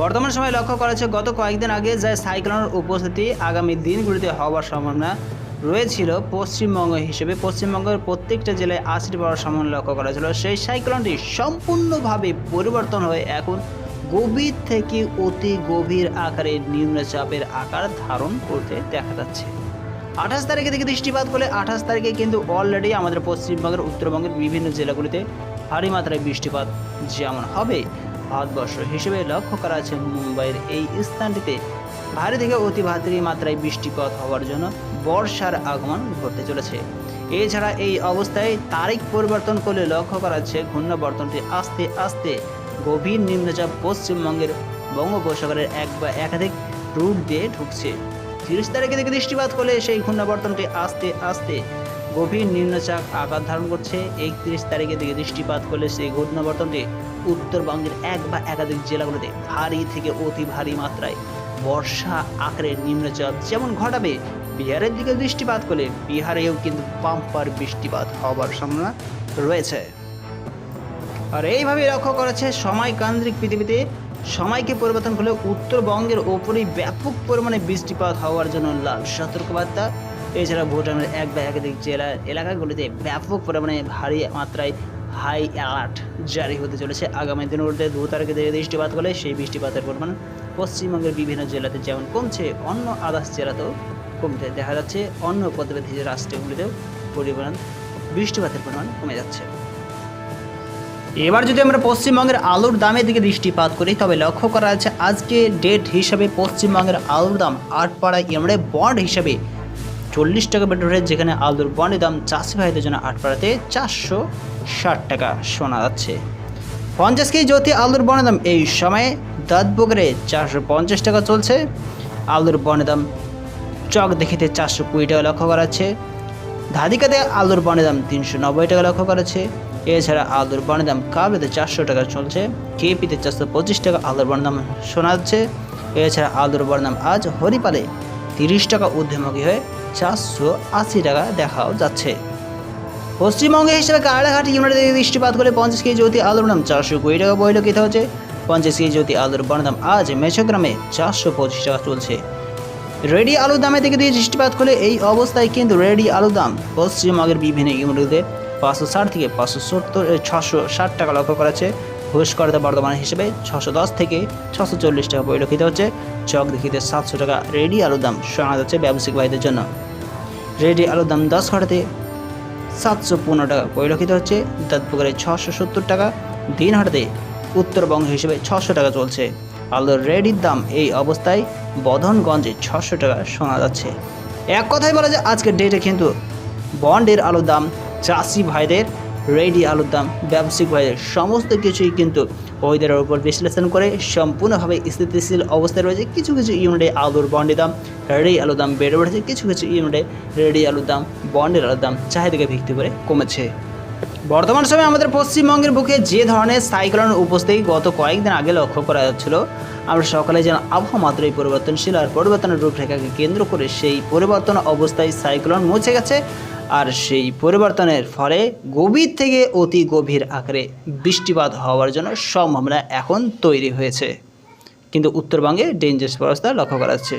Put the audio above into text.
বর্তমান সময়ে লক্ষ্য করা যাচ্ছে গত কয়েকদিন আগে যে সাইক্লোনের উপস্থিতি আগামী দিনগুলিতে হওয়ার সম্ভাবনা রয়েছিল, পশ্চিমবঙ্গ হিসেবে পশ্চিমবঙ্গের প্রত্যেকটা জেলায় আশ্রি পড়ার সম্ভাবনা লক্ষ্য করা ছিল সেই সাইক্লোনটি সম্পূর্ণভাবে পরিবর্তন হয়ে এখন গভীর থেকে অতি গভীর আকারে নিম্নচাপের আকার ধারণ করতে দেখা যাচ্ছে। আঠাশ তারিখে থেকে দৃষ্টিপাত করলে আঠাশ তারিখে কিন্তু অলরেডি আমাদের পশ্চিমবঙ্গের, উত্তরবঙ্গের বিভিন্ন জেলাগুলিতে ভারী মাত্রায় বৃষ্টিপাত যেমন হবে ভারতবর্ষ হিসেবে লক্ষ্য করা আছে মুম্বাইয়ের এই স্থানটিতে। ভারী থেকে অতি ভারী মাত্রায় বৃষ্টিপাত হওয়ার জন্য বর্ষার আগমন ঘটতে চলেছে। এছাড়া এই অবস্থায় তারিখ পরিবর্তন করলে লক্ষ্য করা যাচ্ছে ঘূর্ণাবর্তনটি আস্তে আস্তে গভীর নিম্নচাপ পশ্চিমবঙ্গের বঙ্গোপসাগরের এক বা একাধিক রুট দিয়ে ঢুকছে। তিরিশ তারিখে থেকে দৃষ্টিপাত করলে সেই ঘূর্ণাবর্তনটি আস্তে আস্তে গভীর নিম্নচাপ আকার ধারণ করছে। একত্রিশ তারিখের দিকে দৃষ্টিপাত করলে সেই ঘূর্ণাবর্তনটি উত্তরবঙ্গের এক বা একাধিক জেলাগুলোতে ভারী থেকে অতি ভারী মাত্রায় বর্ষা আকারের নিম্নচাপ যেমন ঘটাবে, বিহারের দিকে দৃষ্টিপাত করলে বিহারেও কিন্তু পাম্পার বৃষ্টিপাত হওয়ার সম্ভাবনা রয়েছে। আর এইভাবে লক্ষ্য করেছে সময়কেন্দ্রিক পৃথিবীতে। সময়কে পরিবর্তন করলে উত্তরবঙ্গের ওপরেই ব্যাপক পরিমাণে বৃষ্টিপাত হওয়ার জন্য লাল সতর্কবার্তা। এছাড়া ভুটানের এক বা একাধিক জেলার এলাকাগুলিতে ব্যাপক পরিমাণে ভারী মাত্রায় হাই অ্যালার্ট জারি হতে চলেছে। আগামী দিনগুলিতে দু তারিখে থেকে দৃষ্টিপাত করলে সেই বৃষ্টিপাতের পরিমাণ পশ্চিমবঙ্গের বিভিন্ন জেলাতে যেমন কমছে, অন্য আদার্স জেলাতেও কমতে দেখা যাচ্ছে। অন্য প্রতিবেদী রাষ্ট্রগুলিতেও পরিমাণ বৃষ্টিপাতের পরিমাণ কমে যাচ্ছে। এবার যদি আমরা পশ্চিমবঙ্গের আলুর দামের দিকে দৃষ্টিপাত করি, তবে লক্ষ্য করা যাচ্ছে আজকে ডেট হিসাবে পশ্চিমবঙ্গের আলুর দাম আটপাড়া এমড়ে বন্ড হিসাবে চল্লিশ টাকা বেটে উঠে যেখানে আলুর বন্ডের দাম চাষি ভাইদের জন্য আটপাড়াতে চারশো ষাট টাকা শোনা যাচ্ছে। পঞ্চাশ কেজি জ্যোতি আলুর বনের দাম এই সময়ে দাঁতবগরে চারশো পঞ্চাশ টাকা চলছে। আলুর বনের দাম চক দেখিতে চারশো কুড়ি টাকা লক্ষ্য করা যাচ্ছে। ধাদিকাতে আলুর বনের দাম তিনশো নব্বই টাকা লক্ষ্য করা এছাড়া আলুর বনের দাম কাবলিতে চারশো টাকা চলছে। কেপিতে চারশো পঁচিশ টাকা আলুর বনের দাম শোনা যাচ্ছে। এছাড়া আলুর বনের দাম আজ হরিপালে তিরিশ টাকা ঊর্ধ্বমুখী হয়ে চারশো আশি টাকা দেখাও যাচ্ছে। পশ্চিমবঙ্গে হিসেবে কারাঘাট ইউনিটের দিকে দৃষ্টিপাত করে পঞ্চাশ কেজি জ্যোতি আলুর দাম চারশো কুড়ি টাকা পরিলক্ষিত হচ্ছে পঞ্চাশ কেজি জ্যোতি আলুর বনের দাম আজ মেছগ্রামে চারশো পঁচিশ টাকা চলছে। রেডি আলুর দামের দিকে দিয়ে দৃষ্টিপাত করলে এই অবস্থায় কিন্তু রেডি আলুর দাম পশ্চিমবঙ্গের বিভিন্ন ইউনিটে পাঁচশো ষাট থেকে পাঁচশো সত্তর ছশো ষাট টাকা লক্ষ্য করেছে ঘুষকরতে বর্তমান হিসেবে ছশো দশ থেকে ছশো চল্লিশ টাকা পরিলক্ষিত হচ্ছে। চক দেখিতে সাতশো টাকা রেডি আলুর দাম শোনা যাচ্ছে ব্যবসায়িক ভাইদের জন্য। রেডি আলুর দাম দশ ঘটাতে সাতশো পনেরো টাকা পরিলক্ষিত হচ্ছে। দাঁতপুকুরে ছশো সত্তর টাকা, দিন হাটাতে উত্তরবঙ্গ হিসেবে ছশো টাকা চলছে। আলুর রেডির দাম এই অবস্থায় বধনগঞ্জে ছশো টাকা শোনা যাচ্ছে। এক কথাই বলা যায়, আজকের ডেটে কিন্তু বন্ডের আলুর দাম চাষি ভাইদের রেডি আলুর দাম, ব্যবসায়িক ভাইদের সমস্ত কিছুই কিন্তু ওয়েদারের উপর বিশ্লেষণ করে সম্পূর্ণভাবে স্থিতিশীল অবস্থায় রয়েছে কিছু কিছু ইউনিটে আলুর বন্ডের দাম, রেডি আলুর দাম বেড়ে উঠেছে, কিছু কিছু ইউনিটে রেডি আলুর দাম, বন্ডের আলুর দাম চাহিদাকে ভিত্তি করে কমেছে। বর্তমান সময়ে আমাদের পশ্চিমবঙ্গের বুকে যে ধরনের সাইক্লোনের উপস্থিতি গত কয়েকদিন আগে লক্ষ্য করা যাচ্ছিল, আমরা সকালে যেন আবহাওয়া মাত্রাই পরিবর্তনশীল আর পরিবর্তনের রূপরেখাকে কেন্দ্র করে সেই পরিবর্তন অবস্থায় সাইক্লোন মুছে গেছে। আর সেই পরিবর্তনের ফলে গভীর থেকে অতি গভীর আকারে বৃষ্টিপাত হওয়ার জন্য সম্ভাবনা এখন তৈরি হয়েছে। কিন্তু উত্তরবঙ্গে ডেঞ্জার্স অবস্থা লক্ষ্য করা যাচ্ছে।